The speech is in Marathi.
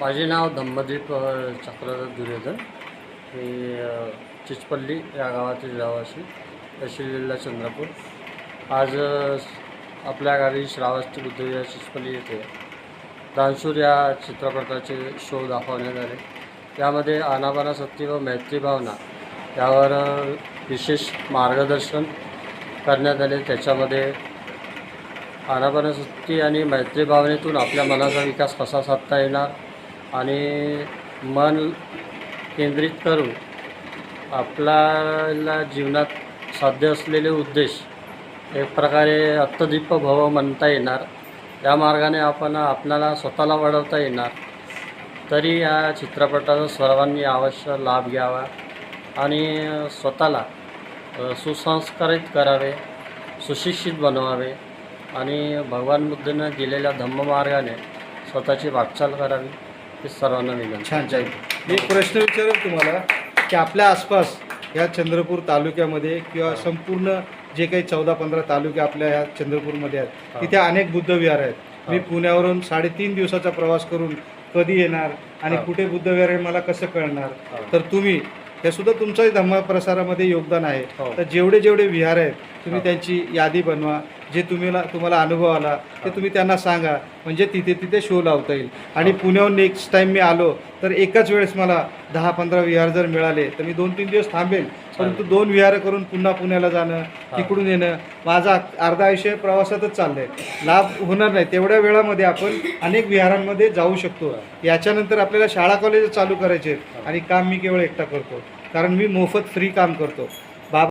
माझे नाव धम्मदीप चक्रधर दुर्योधन. मी चिचपल्ली या गावातील रहिवासी तहसील जिल्हा चंद्रपूर. आज आपल्या गावी श्रावस्ती बुद्धविहार चिचपल्ली येथे दानशूर या चित्रपटाचे शो दाखवण्यात आले. त्यामध्ये आनाबाना अनाबानासक्ती व मैत्री भावना यावर विशेष मार्गदर्शन करण्यात आले. त्याच्यामध्ये अनाबानासक्ती आणि मैत्री भावनेतून आपल्या मनाचा विकास कसा साधता येणार? आणि मन केंद्रित करून आपल्याला जीवनात साध्य असलेले उद्देश एक प्रकारे अत्तदीप भव म्हणता येणार. या मार्गाने आपण आपल्याला स्वतःला वाढवता येणार. तरी या चित्रपटाचा सर्वांनी अवश्य लाभ घ्यावा आणि स्वतःला सुसंस्कारित करावे सुशिक्षित बनवावे आणि भगवान बुद्धनं दिलेल्या धम्ममार्गाने स्वतःची वाटचाल करावी. हे सर्वांना विनंती छान छान मी एक प्रश्न विचारेल तुम्हाला की आपल्या आसपास या चंद्रपूर तालुक्यामध्ये किंवा संपूर्ण जे काही चौदा पंधरा तालुके आपल्या या चंद्रपूरमध्ये आहेत. तिथे अनेक बुद्धविहार आहेत मी हा. पुण्यावरून साडेतीन दिवसाचा प्रवास करून कधी येणार आणि हा. कुठे बुद्धविहार आहे मला कसं कळणार हा. तर तुम्ही हे सुद्धा तुमचंही धम्म प्रसारामध्ये योगदान आहे हो. तर जेवढे जेवढे विहार आहेत तुम्ही हा. त्यांची यादी बनवा जे तुम्हाला तुम्हाला अनुभव आला ते तुम्ही त्यांना सांगा. म्हणजे तिथे तिथे शो लावता येईल. आणि पुण्याहून नेक्स्ट टाईम मी आलो तर एकाच वेळेस मला दहा पंधरा विहार जर मिळाले तर मी दोन तीन दिवस थांबेल. परंतु दोन विहार करून पुन्हा पुण्याला जाणं तिकडून येणं माझा अर्धा आयुष्य प्रवासातच चाललंय. लाभ होणार नाही. तेवढ्या वेळामध्ये आपण अनेक विहारांमध्ये जाऊ शकतो. याच्यानंतर आपल्याला शाळा कॉलेज चालू करायचे आहेत. आणि काम मी केवळ एकटा करतो. कारण मी मोफत फ्री काम करतो.